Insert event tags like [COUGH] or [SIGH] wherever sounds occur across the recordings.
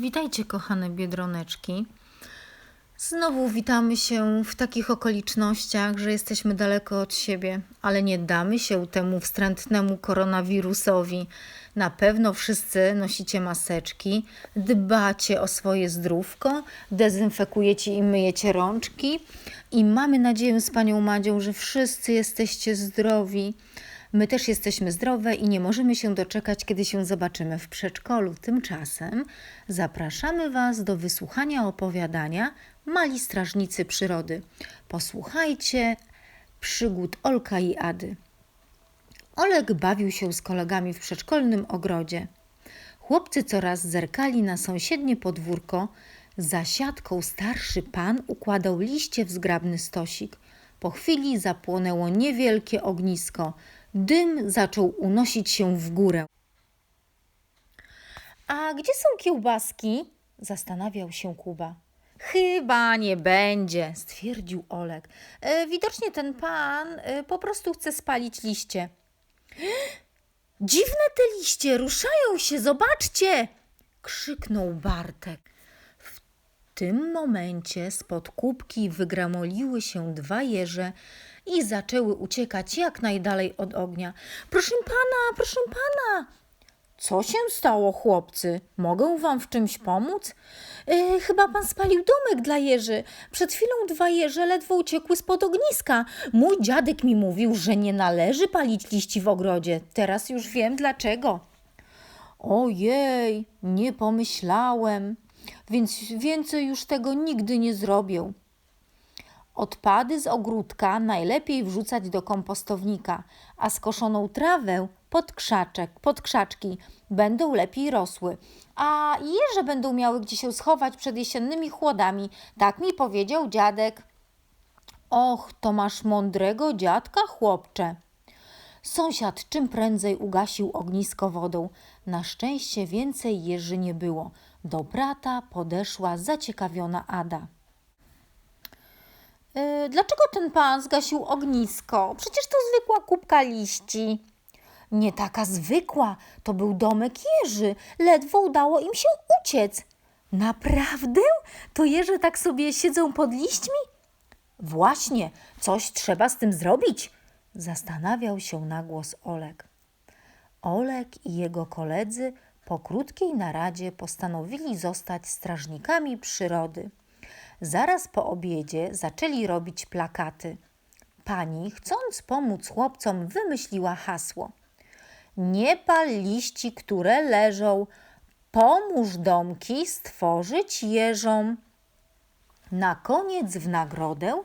Witajcie, kochane biedroneczki. Znowu witamy się w takich okolicznościach, że jesteśmy daleko od siebie, ale nie damy się temu wstrętnemu koronawirusowi. Na pewno wszyscy nosicie maseczki, dbacie o swoje zdrówko, dezynfekujecie i myjecie rączki i mamy nadzieję z Panią Madzią, że wszyscy jesteście zdrowi. My też jesteśmy zdrowe i nie możemy się doczekać, kiedy się zobaczymy w przedszkolu. Tymczasem zapraszamy Was do wysłuchania opowiadania Mali Strażnicy Przyrody. Posłuchajcie przygód Olka i Ady. Olek bawił się z kolegami w przedszkolnym ogrodzie. Chłopcy coraz zerkali na sąsiednie podwórko. Za siatką starszy pan układał liście w zgrabny stosik. Po chwili zapłonęło niewielkie ognisko. Dym zaczął unosić się w górę. A gdzie są kiełbaski? Zastanawiał się Kuba. Chyba nie będzie, stwierdził Olek. E, widocznie ten pan e, po prostu chce spalić liście. [GASPS] Dziwne te liście, ruszają się, zobaczcie! krzyknął Bartek. W tym momencie spod kubki wygramoliły się dwa jeże i zaczęły uciekać jak najdalej od ognia. Proszę pana, proszę pana! Co się stało, chłopcy? Mogę wam w czymś pomóc? Yy, chyba pan spalił domek dla jeży. Przed chwilą dwa jeże ledwo uciekły spod ogniska. Mój dziadek mi mówił, że nie należy palić liści w ogrodzie. Teraz już wiem dlaczego. Ojej, nie pomyślałem, więc więcej już tego nigdy nie zrobię. Odpady z ogródka najlepiej wrzucać do kompostownika, a skoszoną trawę pod krzaczek, pod krzaczki będą lepiej rosły. A jeże będą miały gdzie się schować przed jesiennymi chłodami, tak mi powiedział dziadek. Och, to masz mądrego dziadka, chłopcze. Sąsiad czym prędzej ugasił ognisko wodą. Na szczęście więcej jeży nie było. Do brata podeszła zaciekawiona Ada. Yy, dlaczego ten pan zgasił ognisko? Przecież to zwykła kubka liści. Nie taka zwykła, to był domek jeży. Ledwo udało im się uciec. Naprawdę? To jeże tak sobie siedzą pod liśćmi? Właśnie, coś trzeba z tym zrobić, zastanawiał się na głos Olek. Olek i jego koledzy po krótkiej naradzie postanowili zostać strażnikami przyrody. Zaraz po obiedzie zaczęli robić plakaty. Pani, chcąc pomóc chłopcom, wymyśliła hasło. Nie pal liści, które leżą. Pomóż domki stworzyć jeżom. Na koniec w nagrodę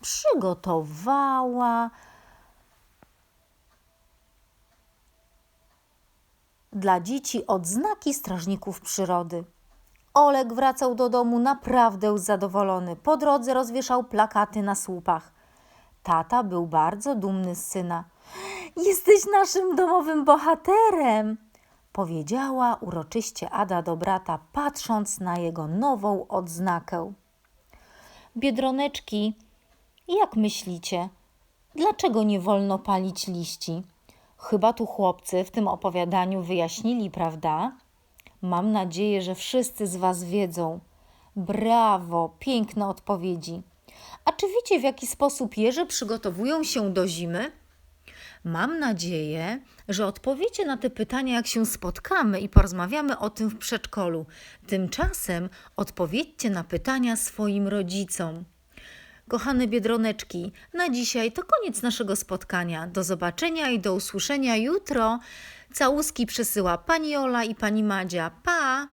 przygotowała dla dzieci odznaki strażników przyrody. Olek wracał do domu naprawdę zadowolony. Po drodze rozwieszał plakaty na słupach. Tata był bardzo dumny z syna. Jesteś naszym domowym bohaterem, powiedziała uroczyście Ada do brata, patrząc na jego nową odznakę. Biedroneczki, jak myślicie, dlaczego nie wolno palić liści? Chyba tu chłopcy w tym opowiadaniu wyjaśnili, prawda? Mam nadzieję, że wszyscy z Was wiedzą. Brawo, piękne odpowiedzi. A czy wiecie, w jaki sposób jeże przygotowują się do zimy? Mam nadzieję, że odpowiecie na te pytania, jak się spotkamy i porozmawiamy o tym w przedszkolu. Tymczasem odpowiedzcie na pytania swoim rodzicom. Kochane biedroneczki, na dzisiaj to koniec naszego spotkania. Do zobaczenia i do usłyszenia jutro. Całuski przesyła pani Ola i pani Madzia. Pa!